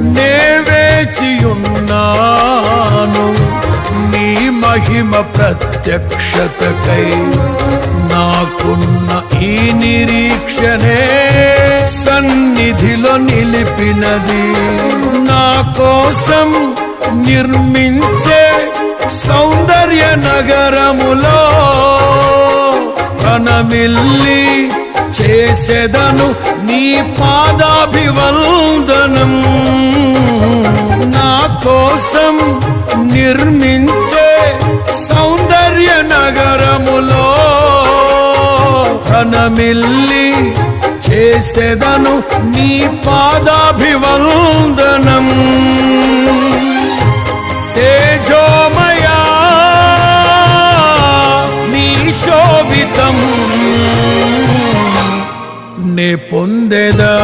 నే వేచియున్నాను. నీ మహిమ ప్రత్యక్షతకై నాకున్న ఈ నిరీక్షణే సన్నిధిలో నిలిపినది. నా కోసం నిర్మించే సౌందర్య నగరములో ప్రణమిల్లి చేసేదను నీ పాదాభివందనం. కోసం నిర్మించే సౌందర్య నగరములో ప్రణమిల్లి చేసేదను నీ పాదాభివందనం. తేజోమయా నీ శోభితం నే పొందేదా.